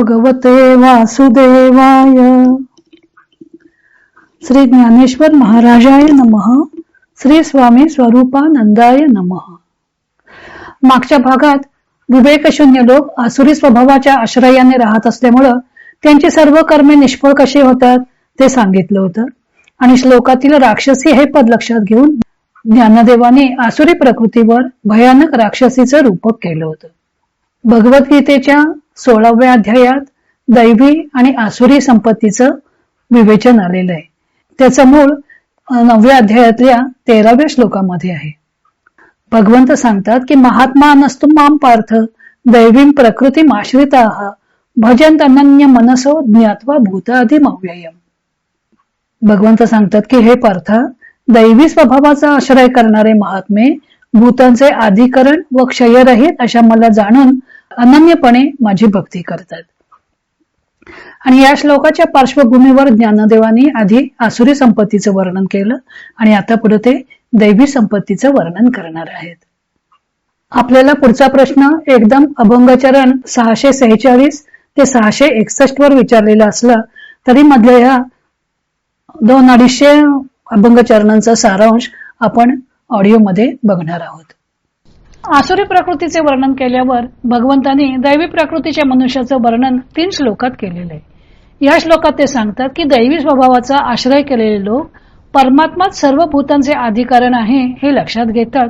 भगवते वासुदेवाय. श्री ज्ञानेश्वर महाराजाय नम. श्री स्वामी स्वरूपानंदाय नम. मागच्या भागात विवेकशून्य लोक आसुरी स्वभावाच्या आश्रयाने राहत असल्यामुळं त्यांची सर्व कर्मे निष्फळ कशी होतात ते सांगितलं होतं. आणि श्लोकातील राक्षसी हे पद लक्षात घेऊन ज्ञानदेवाने आसुरी प्रकृतीवर भयानक राक्षसीचं रूपक केलं होतं. भगवद्गीतेच्या सोळाव्या अध्यायात दैवी आणि आसुरी संपत्तीचं विवेचन आलेलं आहे. त्याचं मूळ नवव्या अध्यायातल्या तेराव्या श्लोकामध्ये आहे. भगवंत सांगतात की महात्मा नसतो माम पार्थ दैवीम प्रकृती आश्रिता भजंत अनन्य मनसो ज्ञात्वा भूताधिम अव्ययम भगवंत सांगतात की हे पार्थ दैवी स्वभावाचा आश्रय करणारे महात्मे भूतांचे आधिकरण व क्षयरहित अशा मला जाणून अनन्यपणे माझी भक्ती करतात. आणि या श्लोकाच्या पार्श्वभूमीवर ज्ञानदेवानी आधी आसुरी संपत्तीचं वर्णन केलं आणि आता पुढे ते दैवी संपत्तीचं वर्णन करणार आहेत. आपल्याला पुढचा प्रश्न एकदम अभंगचरण सहाशे सेहेचाळीस ते सहाशे एकसष्ट वर विचारलेला असला तरी मधल्या ह्या दोन अडीचशे अभंगचरणांचा सारांश आपण ऑडिओमध्ये बघणार आहोत. आसुरी प्रकृतीचे वर्णन केल्यावर भगवंतांनी दैवी प्रकृतीच्या मनुष्याचं वर्णन तीन श्लोकात केलेलं आहे. या श्लोकात ते सांगतात की दैवी स्वभावाचा आश्रय केलेले लोक परमात्माच सर्व भूतांचे अधिकारण आहे हे लक्षात घेतात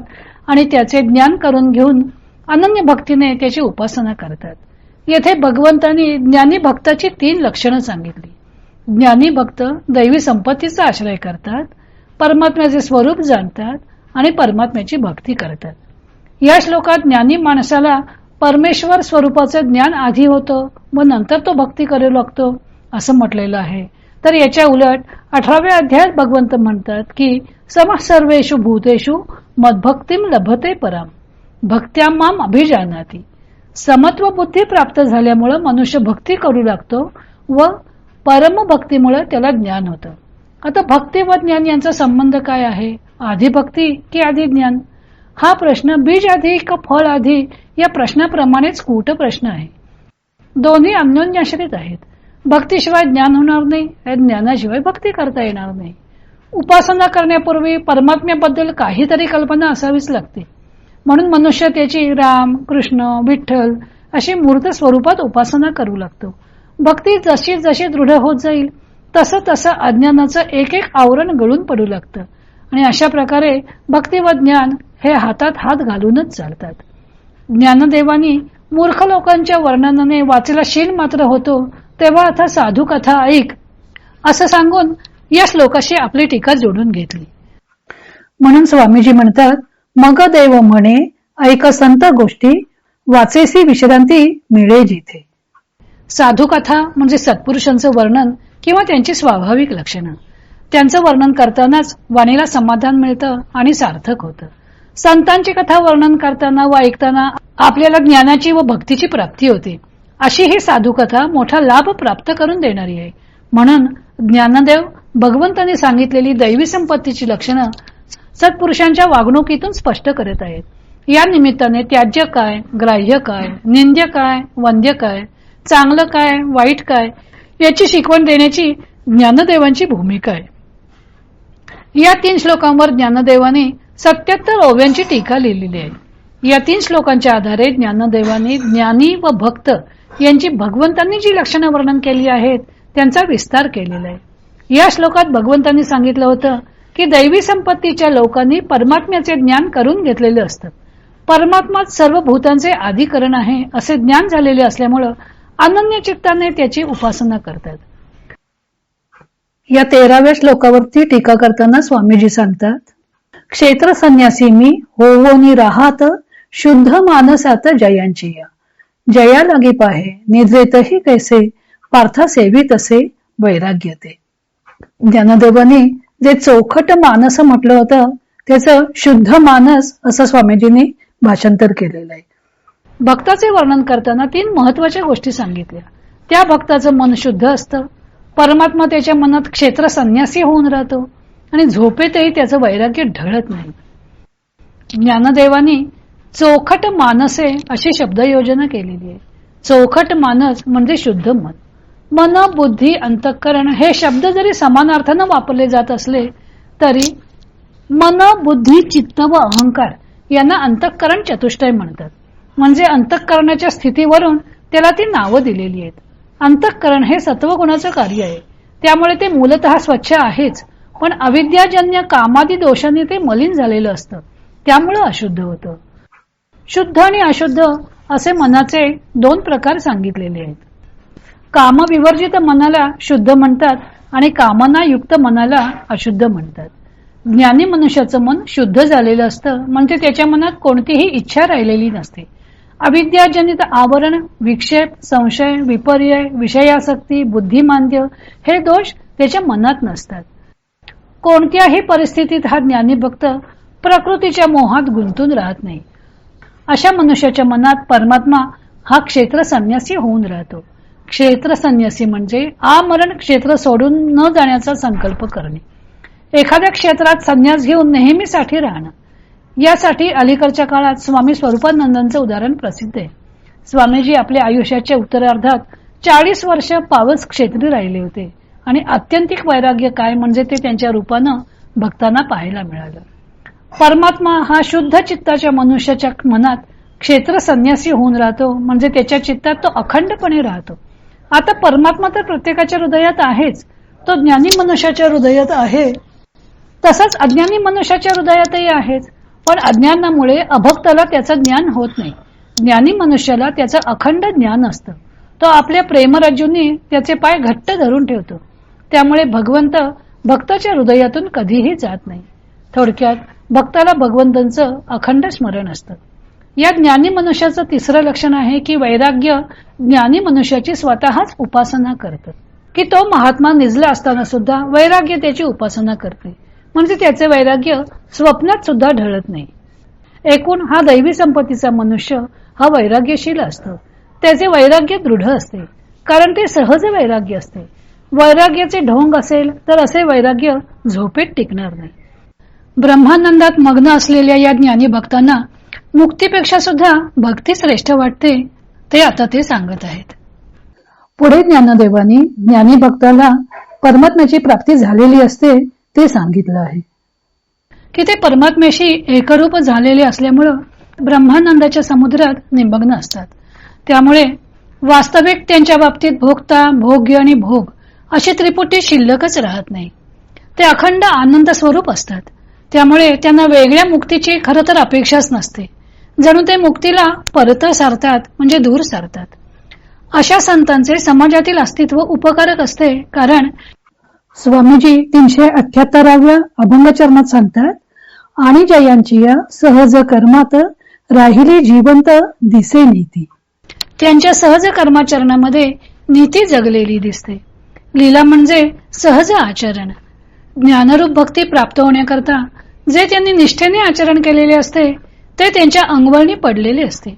आणि त्याचे ज्ञान करून घेऊन अनन्य भक्तीने त्याची उपासना करतात. येथे भगवंतांनी ज्ञानी भक्ताची तीन लक्षणं सांगितली. ज्ञानी भक्त दैवी संपत्तीचा आश्रय करतात परमात्म्याचे स्वरूप जाणतात आणि परमात्म्याची भक्ती करतात. या श्लोकात ज्ञानी माणसाला परमेश्वर स्वरूपाचं ज्ञान आधी होतं व नंतर तो भक्ती करू लागतो असं म्हटलेलं आहे. तर याच्या उलट अठराव्या अध्यायात भगवंत म्हणतात की सम सर्वेषु भूतेषु मदभक्तीम लभते पराम भक्त्या माम अभिजानाती. समत्व बुद्धी प्राप्त झाल्यामुळं मनुष्य भक्ती करू लागतो व परमभक्तीमुळे त्याला ज्ञान होतं. आता भक्ती व ज्ञान यांचा संबंध काय आहे? आधी भक्ती की आधी ज्ञान? हा प्रश्न बीज आधी का फळ आधी या प्रश्नाप्रमाणेच कूट प्रश्न आहे. दोन्ही अन्योन्याश्रित आहेत. भक्तीशिवाय ज्ञान होणार नाही या ज्ञानाशिवाय भक्ती करता येणार नाही. उपासना करण्यापूर्वी परमात्म्याबद्दल काहीतरी कल्पना असावीच लागते. म्हणून मनुष्य त्याची राम कृष्ण विठ्ठल अशी मूर्त स्वरूपात उपासना करू लागतो. भक्ती जशी जशी दृढ होत जाईल तसं तसं अज्ञानाचं एक एक आवरण गळून पडू लागतं. आणि अशा प्रकारे भक्ती व ज्ञान हे हातात हात घालूनच चालतात. ज्ञानदेवानी मूर्ख लोकांच्या वर्णनाने वाचला शील मात्र होतो तेव्हा आता साधू कथा ऐक असं सांगून या श्लोकाशी आपली टीका जोडून घेतली. म्हणून स्वामीजी म्हणतात मग देव म्हणे ऐक संत गोष्टी वाचेसी विश्रांती मिळे जिथे. साधू कथा म्हणजे सत्पुरुषांचं वर्णन किंवा त्यांची स्वाभाविक लक्षणं. त्यांचं वर्णन करतानाच वाणीला समाधान मिळतं आणि सार्थक होतं. संतांची कथा वर्णन करताना व ऐकताना आपल्याला ज्ञानाची व भक्तीची प्राप्ती होते. अशी ही साधू कथा मोठा लाभ प्राप्त करून देणारी आहे. म्हणून ज्ञानदेव भगवंतांनी सांगितलेली दैवी संपत्तीची लक्षणं सत्पुरुषांच्या वागणुकीतून स्पष्ट करत आहेत. या निमित्ताने त्याज्य काय ग्राह्य काय निंद्य काय वंद्य काय चांगलं काय वाईट काय याची शिकवण देण्याची ज्ञानदेवांची भूमिका आहे. या तीन श्लोकांवर ज्ञानदेवाने सत्याहत्तर ओव्यांची टीका लिहिलेली आहे. या तीन श्लोकांच्या आधारे ज्ञानदेवाने ज्ञानी व भक्त यांची भगवंतांनी जी लक्षणं वर्णन केली आहेत त्यांचा विस्तार केलेला आहे. या श्लोकात भगवंतांनी सांगितलं होतं की दैवी संपत्तीच्या लोकांनी परमात्म्याचे ज्ञान करून घेतलेले असतं. परमात्माच सर्व भूतांचे आधिकरण आहे असे ज्ञान झालेले असल्यामुळं अनन्य चित्ताने त्याची उपासना करतात. या तेराव्या श्लोकावरती टीका करताना स्वामीजी सांगतात क्षेत्र संन्यासी मी होवोनी राहात शुद्ध मानसात जयांची. या जया लागी पाहे निद्रेतही कैसे पार्था सेवी तसे वैराग्य ते. ज्ञानदेवाने जे चौखट मानस म्हटलं होतं त्याचं शुद्ध मानस असं स्वामीजींनी भाषांतर केलेलं आहे. भक्ताचे वर्णन करताना तीन महत्त्वाच्या गोष्टी सांगितल्या. त्या भक्ताचं मन शुद्ध असतं. परमात्मा त्याच्या मनात क्षेत्र संन्यासी होऊन राहतो. आणि झोपेतही त्याचं वैराग्य ढळत नाही. ज्ञानदेवानी चोखट मानसे अशी शब्दयोजना केलेली आहे. चौखट मानस म्हणजे शुद्ध मन. मन बुद्धी अंतःकरण हे शब्द जरी समानार्थानं वापरले जात असले तरी मन बुद्धी चित्त व अहंकार यांना अंतःकरण चतुष्टय म्हणतात. म्हणजे अंतःकरणाच्या स्थितीवरून त्याला ती नावं दिलेली आहेत. अंतःकरण हे सत्वगुणाचं कार्य आहे. त्यामुळे ते मूलतः स्वच्छ आहेच पण अविद्याजन्य कामादी दोषांनी ते मलिन झालेलं असतं. त्यामुळं अशुद्ध होतं. शुद्ध आणि अशुद्ध असे मनाचे दोन प्रकार सांगितलेले आहेत. कामविवर्जित मनाला शुद्ध म्हणतात आणि कामनायुक्त मनाला अशुद्ध म्हणतात. ज्ञानी मनुष्याचं मन शुद्ध झालेलं असतं म्हणजे त्याच्या मनात कोणतीही इच्छा राहिलेली नसते. अविद्याजनित आवरण विक्षेप संशय विपर्यय विषयासक्ती बुद्धिमांद्य हे दोष त्याच्या मनात नसतात. कोणत्याही परिस्थितीत हा ज्ञानी भक्त प्रकृतीच्या मोहात गुंतून राहत नाही. अशा मनुष्याच्या मनात परमात्मा हा क्षेत्र संन्यासी होऊन राहतो. क्षेत्र संन्यासी म्हणजे आमरण क्षेत्र सोडून न जाण्याचा संकल्प करणे. एखाद्या क्षेत्रात संन्यास घेऊन नेहमीसाठी राहणं. यासाठी अलीकडच्या काळात स्वामी स्वरूपानंदांचं उदाहरण प्रसिद्ध आहे. स्वामीजी आपल्या आयुष्याच्या उत्तरार्धात चाळीस वर्ष पावस क्षेत्री राहिले होते. आणि आत्यंतिक वैराग्य काय म्हणजे ते त्यांच्या रूपानं भक्तांना पाहायला मिळालं. परमात्मा हा शुद्ध चित्ताच्या मनुष्याच्या मनात क्षेत्र संन्यासी होऊन राहतो म्हणजे त्याच्या चित्तात तो अखंडपणे राहतो. आता परमात्मा तर प्रत्येकाच्या हृदयात आहेच. तो ज्ञानी मनुष्याच्या हृदयात आहे. तसंच अज्ञानी मनुष्याच्या हृदयातही आहेच. पण अज्ञानामुळे अभक्ताला त्याचं ज्ञान होत नाही. ज्ञानी मनुष्याला त्याचं अखंड ज्ञान असतं. तो आपल्या प्रेमराजूंनी त्याचे पाय घट्ट धरून ठेवतो. त्यामुळे भगवंत भक्ताच्या हृदयातून कधीही जात नाही. थोडक्यात भक्ताला भगवंतांचं अखंड स्मरण असतं. या ज्ञानी मनुष्याचं तिसरं लक्षण आहे की वैराग्य ज्ञानी मनुष्याची स्वतःच उपासना करतं. की तो महात्मा निजला असताना सुद्धा वैराग्य त्याची उपासना करते. म्हणजे त्याचे वैराग्य स्वप्नात सुद्धा ढळत नाही. एकूण हा दैवी संपत्तीचा मनुष्य हा वैराग्यशील असतो. त्याचे वैराग्य दृढ असते. कारण ते सहज वैराग्य असते. वैराग्याचे ढोंग असेल तर असे वैराग्य झोपेत टिकणार नाही. ब्रह्मानंदात मग्न असलेल्या या ज्ञानी भक्तांना मुक्तीपेक्षा सुद्धा भक्ती श्रेष्ठ वाटते ते आता ते सांगत आहेत. पुढे ज्ञानदेवानी ज्ञानी भक्ताला परमात्म्याची प्राप्ती झालेली असते ते सांगितलं आहे. की ते परमात्म्याशी एकरूप झालेले असल्यामुळं ब्रह्मानंदाच्या समुद्रात निमग्न असतात. त्यामुळे वास्तविक त्यांच्या बाबतीत भोगता भोग्य आणि भोग अशी त्रिपुटी शिल्लकच राहत नाही. ते अखंड आनंद स्वरूप असतात. त्यामुळे त्यांना वेगळ्या मुक्तीची खरं तर अपेक्षाच नसते. जणू ते मुक्तीला परत सारतात म्हणजे दूर सारतात. अशा संतांचे समाजातील अस्तित्व उपकारक असते कारण स्वामीजी तीनशे अठ्याहत्तराव्या अभंगचरणात सांगतात आणि जयांची या सहज कर्मात राहिली जिवंत दिसे नीती त्यांच्या सहज कर्माचरणामध्ये नीती जगलेली दिसते. लीला म्हणजे सहज आचरण. ज्ञानरूप भक्ती प्राप्त होण्याकरता जे त्यांनी निष्ठेने आचरण केलेले असते ते त्यांच्या अंगवळणी पडलेले असते.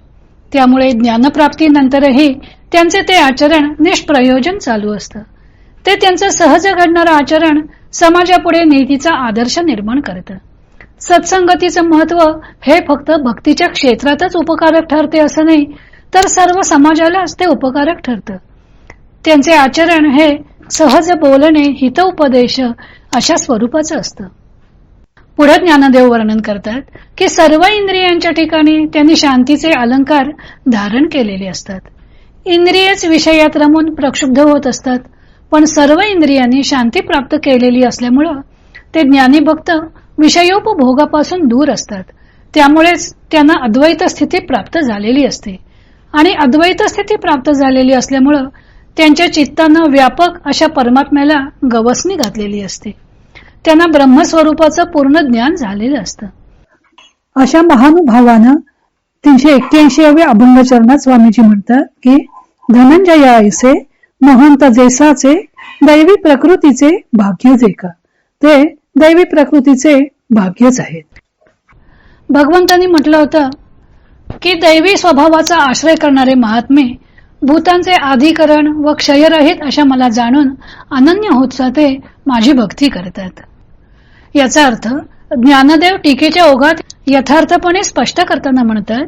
त्यामुळे ज्ञानप्राप्तीनंतरही त्यांचे ते आचरण निष्प्रयोजन चालू असतं. ते त्यांचं सहज घडणारं आचरण समाजापुढे नीतीचा आदर्श निर्माण करतं. सत्संगतीचं महत्त्व हे फक्त भक्तीच्या क्षेत्रातच उपकारक ठरते असं नाही तर सर्व समाजालाच ते उपकारक ठरतं. त्यांचे आचरण हे सहज बोलणे हितोपदेश अशा स्वरूपाचं असतं. पुढे ज्ञानदेव वर्णन करतात की सर्व इंद्रियांच्या ठिकाणी त्यांनी शांतीचे अलंकार धारण केलेले असतात. इंद्रियच विषयात रमून प्रक्षुब्ध होत असतात पण सर्व इंद्रियांनी शांती प्राप्त केलेली असल्यामुळं ते ज्ञानी भक्त विषयोपभोगापासून दूर असतात. त्यामुळेच त्यांना अद्वैत स्थिती प्राप्त झालेली असते. आणि अद्वैत स्थिती प्राप्त झालेली असल्यामुळं त्यांच्या चित्तानं व्यापक अशा परमात्म्याला गवसणी घातलेली असते. त्यांना ब्रह्मस्वरूपाचं पूर्ण ज्ञान झालेलं असतं. अशा महानुभावानं तीनशे एक्क्याऐंशीव्या अभंगचरणात स्वामीजी म्हणतात की धनंजया ऐसे महंत जैसाचे दैवी प्रकृतीचे भाग्य जे का? ते दैवी प्रकृतीचे भाग्यच आहेत. भगवंतांनी म्हटलं होतं की दैवी स्वभावाचा आश्रय करणारे महात्मे भूतांचे आधीकरण व क्षयरहित अशा मला जाणून अनन्य होत जाते माझी भक्ती करतात. याचा अर्थ ज्ञानदेव टीकेच्या ओघात यथार्थपणे स्पष्ट करताना म्हणतात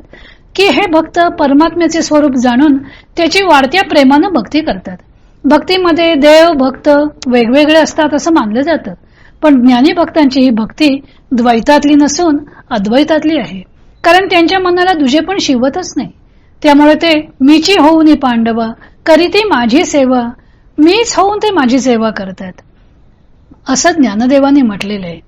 की हे भक्त परमात्म्याचे स्वरूप जाणून त्याची वाढत्या प्रेमानं भक्ती करतात. भक्तीमध्ये देव भक्त वेगवेगळे असतात असं मानलं जातं पण ज्ञानी भक्तांची ही भक्ती द्वैतातली नसून अद्वैतातली आहे. कारण त्यांच्या मनाला दुजे पण शिवतच नाही. त्यामुळे ते मीची होऊन पांडवा करीती माझी सेवा मीच होऊन ते माझी सेवा करतात. असं ज्ञानदेवानी म्हटलेलं आहे.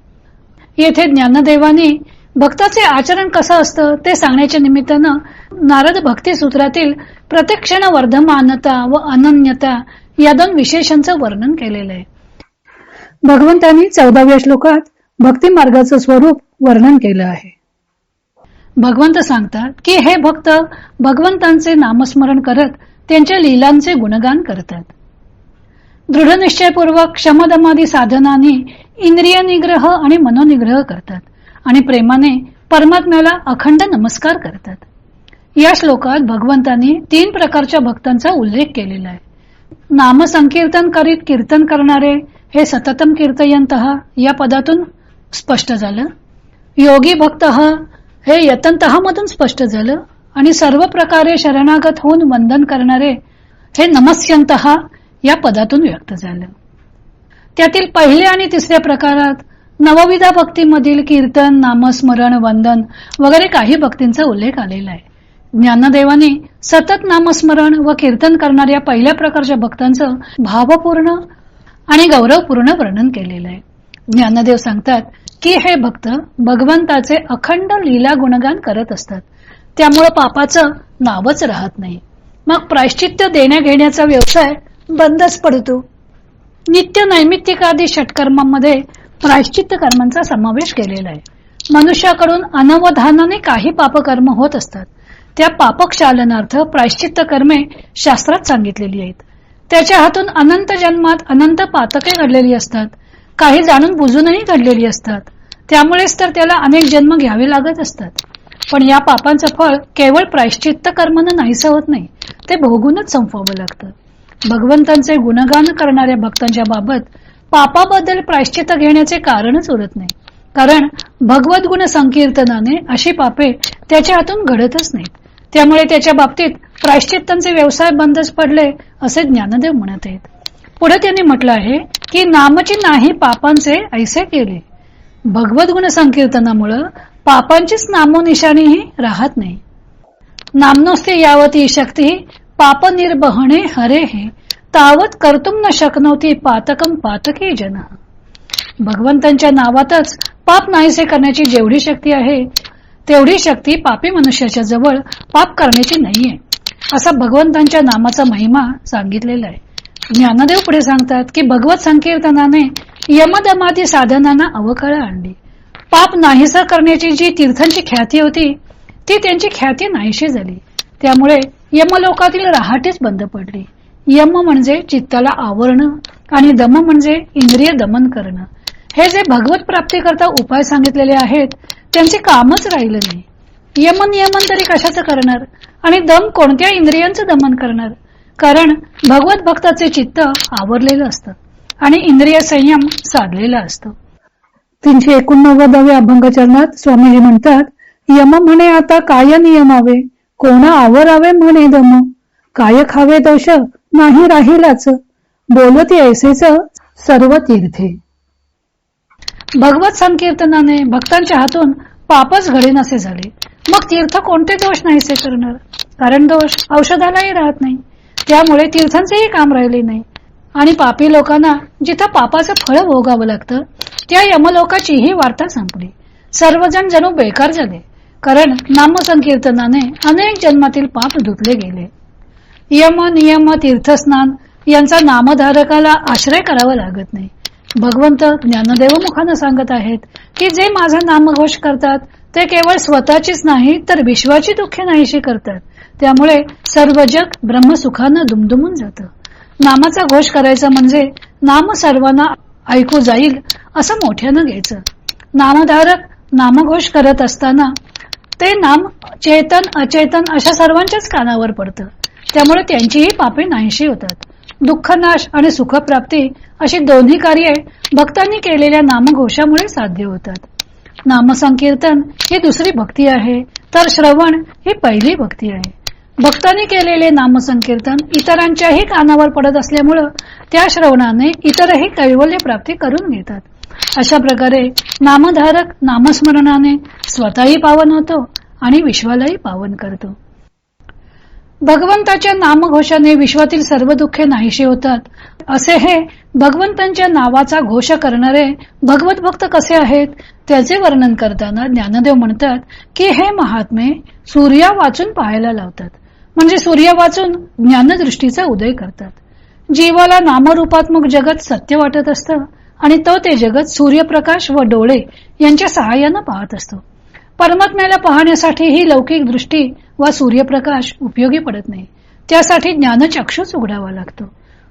येथे ज्ञानदेवानी भक्ताचे आचरण कसं असतं ते सांगण्याच्या निमित्तानं नारद भक्ती सूत्रातील प्रत्यक्षण वर्धमानता व अनन्यता या दोन विशेषांचं वर्णन केलेलं आहे. भगवंतांनी चौदाव्या श्लोकात भक्ती मार्गाचं स्वरूप वर्णन केलं आहे. भगवंत सांगतात की हे भक्त भगवंतांचे नामस्मरण करत त्यांच्या लीलांचे गुणगान करतात. दृढनिश्चयपूर्वक क्षमदमादी साधनाने इंद्रिय निग्रह आणि मनोनिग्रह करतात आणि प्रेमाने परमात्म्याला अखंड नमस्कार करतात. या श्लोकात भगवंतांनी तीन प्रकारच्या भक्तांचा उल्लेख केलेला आहे. नामसंकीर्तन करीत कीर्तन करणारे हे सततम कीर्तयंत या पदातून स्पष्ट झालं. योगी भक्त हे यतंतहामधून मधून स्पष्ट झालं. आणि सर्व प्रकारे शरणागत होऊन वंदन करणारे हे नमस्यंत या पदातून व्यक्त झालं. त्यातील पहिल्या आणि तिसऱ्या प्रकारात नवविधा भक्तीमधील कीर्तन नामस्मरण वंदन वगैरे काही भक्तींचा उल्लेख आलेला आहे. ज्ञानदेवाने सतत नामस्मरण व कीर्तन करणाऱ्या पहिल्या प्रकारच्या भक्तांचं भावपूर्ण आणि गौरवपूर्ण वर्णन केलेलं आहे. ज्ञानदेव सांगतात की हे भक्त भगवंताचे अखंड लीला गुणगान करत असतात. त्यामुळे पापाचं नावच राहत नाही. मग प्रायश्चित्य देण्या घेण्याचा व्यवसाय बंदच पडतो. नित्य नैमित्तिकादी षटकर्मांमध्ये प्रायश्चित्त कर्मांचा समावेश केलेला आहे. मनुष्याकडून अनवधानाने काही पापकर्म होत असतात. त्या पापक्षालनार्थ प्रायश्चित्त कर्मे शास्त्रात सांगितलेली आहेत. त्याच्या हातून अनंत जन्मात अनंत पातके घडलेली असतात. काही जाणून बुजूनही घडलेली असतात. त्यामुळेच तर त्याला अनेक जन्म घ्यावे लागत असतात. पण या पापांचं फळ केवळ प्रायश्चित्त कर्मानं नाहीसं होत नाही ते भोगूनच संपवावं लागतं. भगवंतांचे गुणगान करणाऱ्या भक्तांच्या बाबत पापाबद्दल प्रायश्चित्त घेण्याचे कारणच उरत नाही. कारण भगवत गुण संकीर्तनाने अशी पापे त्याच्या हातून घडतच नाहीत. त्यामुळे त्याच्या बाबतीत प्रायश्चित्तांचे व्यवसाय बंदच पडले असे ज्ञानदेव म्हणत आहेत. पुढे त्यांनी म्हटलं आहे की नामची नाही पापांचे ऐसे केले. भगवत गुण संकीर्तनामुळं पापांचीच नामोनिशाणीही राहत नाही. नामनोस्ते यावती शक्ती पाप निर्बहणे हरे हे तावत कर्तुम न शकनवती पातकम पातके जन. भगवंतांच्या नावातच पाप नाहीसे करण्याची जेवढी शक्ती आहे तेवढी शक्ती पापी मनुष्याच्या जवळ पाप करण्याची नाहीये असा भगवंतांच्या नामाचा महिमा सांगितलेला आहे. ज्ञानदेव पुढे सांगतात की भगवत संकीर्तनाने यमदमादी साधनांना अवकळा आणली. पाप नाहीसा करण्याची जी तीर्थांची ख्याती होती ती त्यांची ख्याती नाहीशी झाली. त्यामुळे यमलोकातील रहाटेच बंद पडली. यम म्हणजे चित्ताला आवरणं आणि दम म्हणजे इंद्रिय दमन करणं. हे जे भगवत प्राप्तीकरता उपाय सांगितलेले आहेत त्यांचे कामच राहिलं नाही. यमन नियमन तरी कशाचं करणार? आणि दम कोणत्या इंद्रियांचं दमन करणार? कारण भगवत भक्ताचे चित्त आवरलेलं असतं आणि इंद्रिय संयम साधलेला असतो. तीनशे एकोणनव्वदाव्या अभंगचरणात स्वामीजी म्हणतात यम म्हणे आता काय नियमावे? कोणा आवरावे म्हणे दम? काय खावे दोष? नाही राहिलाच. बोलती ऐसेच सर्व तीर्थे. भगवत संकीर्तनाने भक्तांच्या हातून पापच घडेनसे झाले. मग तीर्थ कोणते दोष नाहीसे करणार? कारण दोष औषधालाही राहत नाही. त्यामुळे तीर्थांचेही काम राहिले नाही. आणि पापी लोकांना जिथं पापाचं फळ भोगावं लागतं त्या यमलोकाचीही वार्ता संपली. सर्वजण जणू बेकार झाले कारण नामसंकीर्तनाने अनेक जन्मातील पाप धुतले गेले. यम नियम तीर्थस्नान यांचा नामधारकाला आश्रय करावा लागत नाही. भगवंत ज्ञानदेवमुखानं सांगत आहेत की जे माझा नामघोष करतात ते केवळ स्वतःचीच नाही तर विश्वाची दुःखे नाहीशी करतात. त्यामुळे सर्व जग ब्रह्मसुखानं दुमदुमून जातं. नामाचा घोष करायचा म्हणजे नाम सर्वांना ऐकू जाईल असं मोठ्यानं घ्यायचं. नामधारक नामघोष करत असताना ते नाम चेतन अचेतन अशा सर्वांच्याच कानावर पडतं. त्यामुळे त्यांचीही पापे नाहीशी होतात. दुःखनाश आणि सुखप्राप्ती अशी दोन्ही कार्ये भक्तांनी केलेल्या नामघोषामुळे साध्य होतात. नामसंकीर्तन ही दुसरी भक्ती आहे तर श्रवण ही पहिली भक्ती आहे. भक्तांनी केलेले नामसंकीर्तन इतरांच्याही कानावर पडत असल्यामुळं त्या श्रवणाने इतरही कैवल्य प्राप्ती करून घेतात. अशा प्रकारे नामधारक नामस्मरणाने स्वतःही पावन होतो आणि विश्वालाही पावन करतो. भगवंताच्या नामघोषाने विश्वातील सर्व दुःखे नाहीशी होतात. असे हे भगवंतांच्या नावाचा घोष करणारे भगवत भक्त कसे आहेत त्याचे वर्णन करताना ज्ञानदेव म्हणतात की हे महात्मे सूर्या वाचून पाहायला लावतात. म्हणजे सूर्य वाचून ज्ञानदृष्टीचा उदय करतात. जीवाला नामरूपात्मक जगत सत्य वाटत असतं आणि तो ते जगत सूर्यप्रकाश व डोळे यांच्या सहाय्यानं पाहत असतो. परमात्म्याला पाहण्यासाठी ही लौकिक दृष्टी वा सूर्यप्रकाश उपयोगी पडत नाही. त्यासाठी ज्ञानचक्षूच उघडावा लागतो.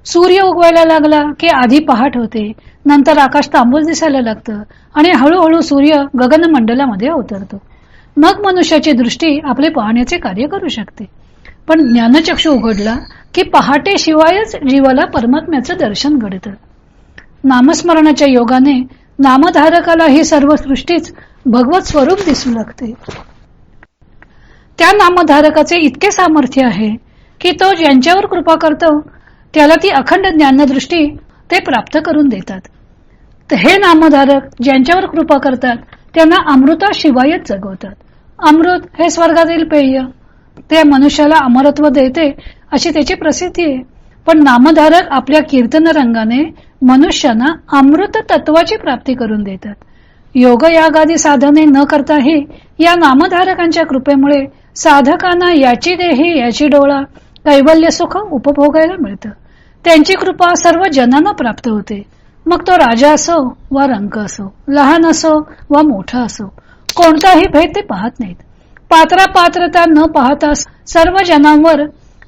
सूर्य उगवायला लागला की आधी पहाट होते नंतर आकाश तांबूस दिसायला लागतं आणि हळूहळू सूर्य गगनमंडलामध्ये अवतरतो. मग मनुष्याची दृष्टी आपले पाहण्याचे कार्य करू शकते. पण ज्ञानचक्षु उघडला की पहाटे शिवायच जीवाला परमात्म्याचं दर्शन घडतं. नामस्मरणाच्या योगाने नामधारकाला ही सर्व सृष्टीच भगवत स्वरूप दिसू लागते. त्या नामधारकाचे इतके सामर्थ्य आहे की तो ज्यांच्यावर कृपा करतो त्याला ती अखंड ज्ञानदृष्टी ते प्राप्त करून देतात. तर हे नामधारक ज्यांच्यावर कृपा करतात त्यांना अमृता शिवायच जगवतात. अमृत हे स्वर्गातील पेय ते मनुष्याला अमरत्व देते अशी त्याची प्रसिद्धी आहे. पण नामधारक आपल्या कीर्तन रंगाने मनुष्याना अमृत तत्वाची प्राप्ती करून देतात. योग यागादी साधने न करताही या नामधारकांच्या कृपेमुळे साधकांना याची देही याची डोळा कैवल्य सुख उपभोगायला मिळतं. त्यांची कृपा सर्व जनांना प्राप्त होते. मग तो राजा असो वा रंक असो लहान असो वा मोठा असो कोणताही भेद ते पाहत नाहीत. पात्रा पात्रता न पाहता सर्व जनांवर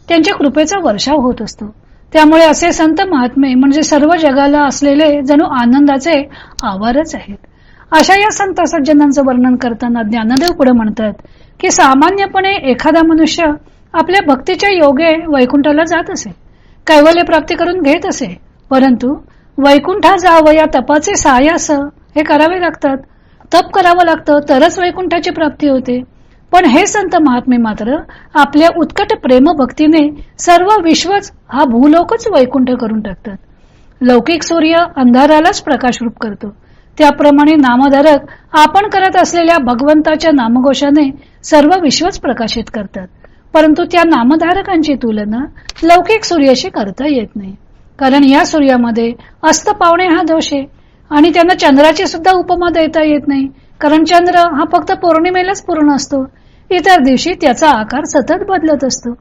त्यांच्या कृपेचा वर्षाव होत असतो. त्यामुळे असे संत महात्मे म्हणजे सर्व जगाला असलेले जणू आनंदाचे आवारच आहेत. अशा या संत सज्जनांचं वर्णन करताना ज्ञानदेव पुढे म्हणतात की सामान्यपणे एखादा मनुष्य आपल्या भक्तीच्या योगे वैकुंठाला जात असे कैवल्य प्राप्ती करून घेत असे परंतु वैकुंठा जावं या तपाचे सायास हे करावे लागतात. तप करावं लागतं तरच वैकुंठाची प्राप्ती होते. पण हे संत महात्मे मात्र आपल्या उत्कट प्रेम भक्तीने सर्व विश्वच हा भूलोकच वैकुंठ करून टाकतात. लौकिक सूर्य अंधारालाच प्रकाश रूप करतो. त्याप्रमाणे नामधारक आपण करत असलेल्या भगवंताच्या नामघोषाने सर्व विश्वच प्रकाशित करतात. परंतु त्या नामधारकांची तुलना लौकिक सूर्याशी करता येत नाही. कारण या सूर्यामध्ये अस्त पावणे हा दोष आहे आणि त्यांना चंद्राची सुद्धा उपमा देता येत नाही. कारण चंद्र हा फक्त पौर्णिमेलाच पूर्ण असतो. इतर दिवशी त्याचा आकार सतत बदलत असतो.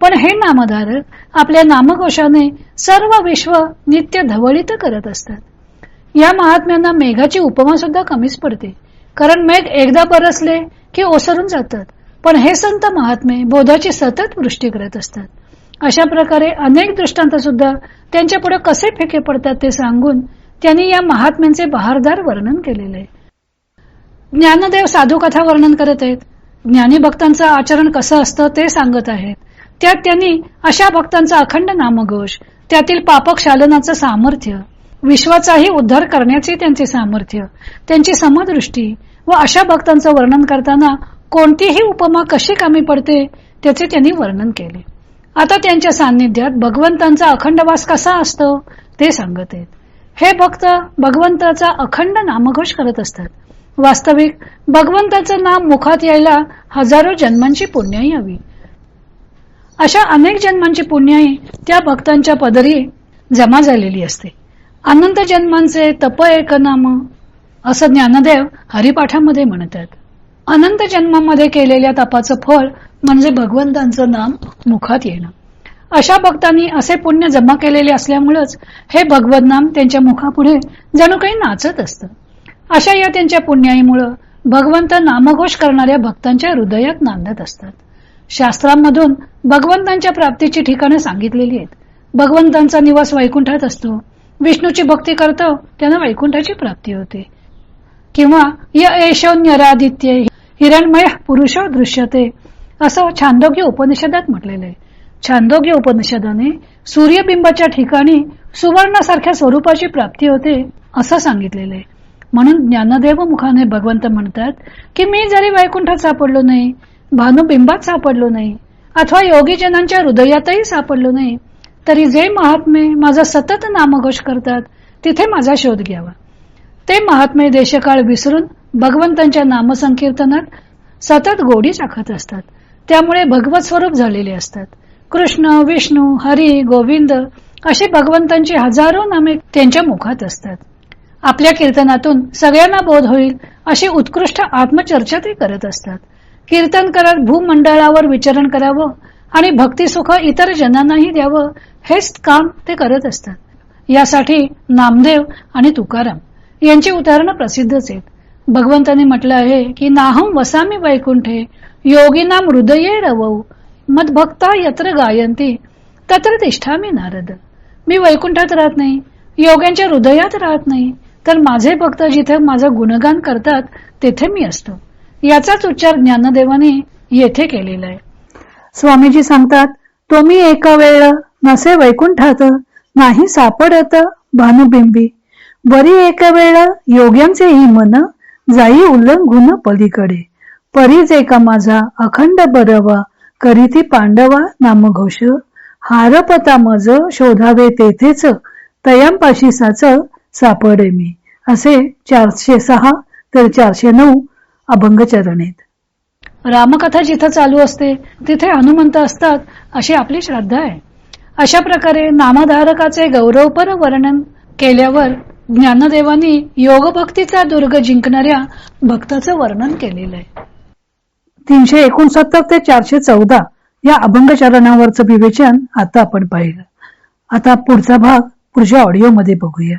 पण हे नामधारक आपल्या नामकोशाने सर्व विश्व नित्य धवळीत करत असतात. या महात्म्यांना मेघाची उपमा सुद्धा कमीच पडते. कारण मेघ एकदा बरसले की ओसरून जातात. पण हे संत महात्मे बोधाची सतत वृष्टी करत असतात. अशा प्रकारे अनेक दृष्टांत सुद्धा त्यांच्या पुढे कसे फेके पडतात ते सांगून त्यांनी या महात्म्यांचे बहारदार वर्णन केलेले आहे. ज्ञानदेव साधू कथा वर्णन करत आहेत. ज्ञानी भक्तांचं आचरण कसं असतं ते सांगत आहेत. त्यात त्यांनी अशा भक्तांचा अखंड नामघोष त्यातील पापक शालनाचं सामर्थ्य विश्वाचाही उद्धार करण्याचे त्यांचे सामर्थ्य त्यांची समदृष्टी व अशा भक्तांचं वर्णन करताना कोणतीही उपमा कशी कामी पडते त्याचे त्यांनी वर्णन केले. आता त्यांच्या सान्निध्यात भगवंतांचा अखंडवास कसा असतो ते सांगत आहेत. हे भक्त भगवंताचा अखंड नामघोष करत असतात. वास्तविक भगवंताचं नाम मुखात यायला हजारो जन्मांची पुण्याई हवी अशा अनेक जन्मांची पुण्याई त्या भक्तांच्या पदरी जमा झालेली असते. अनंत जन्मांचे तप एक नाम असं ज्ञानदेव हरिपाठामध्ये म्हणतात. अनंत जन्मामध्ये केलेल्या तपाचं फळ म्हणजे भगवंतांचं नाम मुखात येणं. अशा भक्तांनी असे पुण्य जमा केलेले असल्यामुळेच हे भगवत नाम त्यांच्या मुखापुढे जणू काही नाचत असतं. अशा या त्यांच्या पुण्याईमुळं भगवंत नामघोष करणाऱ्या भक्तांच्या हृदयात नांदत असतात. शास्त्रांमधून भगवंतांच्या प्राप्तीची ठिकाणं सांगितलेली आहेत. भगवंतांचा निवास वैकुंठात असतो. विष्णूची भक्ती करतो त्यांना वैकुंठाची प्राप्ती होते. किंवा य हिरणमय पुरुष दृश्यते असं छांदोग्य उपनिषदात म्हटलेलं आहे. छांदोग्य उपनिषदाने सूर्यबिंबाच्या ठिकाणी सुवर्णासारख्या स्वरूपाची प्राप्ती होते असं सांगितलेलं आहे. म्हणून ज्ञानदेव मुखाने भगवंत म्हणतात की मी जरी वैकुंठात सापडलो नाही भानुबिंबात सापडलो नाही अथवा योगीजनांच्या हृदयातही सापडलो नाही तरी जे महात्मे माझा सतत नामघोष करतात तिथे माझा शोध घ्यावा. ते महात्मे देशकाळ विसरून भगवंतांच्या नामसंकीर्तनात सतत गोडी चाखत असतात. त्यामुळे भगवत स्वरूप झालेले असतात. कृष्ण विष्णू हरी गोविंद अशी भगवंतांची हजारो नामे त्यांच्या मुखात असतात. आपल्या कीर्तनातून सगळ्यांना बोध होईल अशी उत्कृष्ट आत्मचर्चा ते करत असतात. कीर्तन करत भूमंडळावर विचरण करावं आणि भक्तिसुख इतर जनांनाही द्यावं हेच काम ते करत असतात. यासाठी नामदेव आणि तुकाराम यांची उदाहरणं प्रसिद्धच आहेत. भगवंतांनी म्हटलं आहे की नाहम वसामी वैकुंठे योगिनाम हृदये रवऊ मदभक्ता यत्र गायंती तत्र तिष्ठामी नारद. मी वैकुंठात राहत नाही योग्यांच्या हृदयात राहत नाही तर माझे भक्त जिथे माझं गुणगान करतात तेथे मी असतो. याचाच उच्चार ज्ञानदेवाने येथे केलेला आहे. स्वामीजी सांगतात तो मी एका वेळ नसे वैकुंठात नाही सापडत भानुबिंबी. बरी एका वेळ योग्यांचे ही मन जाई उल्लंघून पलीकडे. परीच एका माझा अखंड बरवा करीती पांडवा नामघोष. हारपता मज शोधावे तेथेच तयांपाशी साच सापडे मी. असे चारशे सहा तर चारशे नऊ अभंग चरण आहेत रामकथा जिथं चालू असते तिथे हनुमंत असतात अशी आपली श्रद्धा आहे. अशा प्रकारे नामधारकाचे गौरवपर वर्णन केल्यावर ज्ञानदेवानी योगभक्तीचा दुर्ग जिंकणाऱ्या भक्ताचं वर्णन केलेलं आहे. तीनशे एकोणसत्तर ते चारशे चौदा या अभंग चरणावरचं विवेचन आता आपण पाहिलं. आता पुढचा भाग पुढच्या ऑडिओ मध्ये बघूया.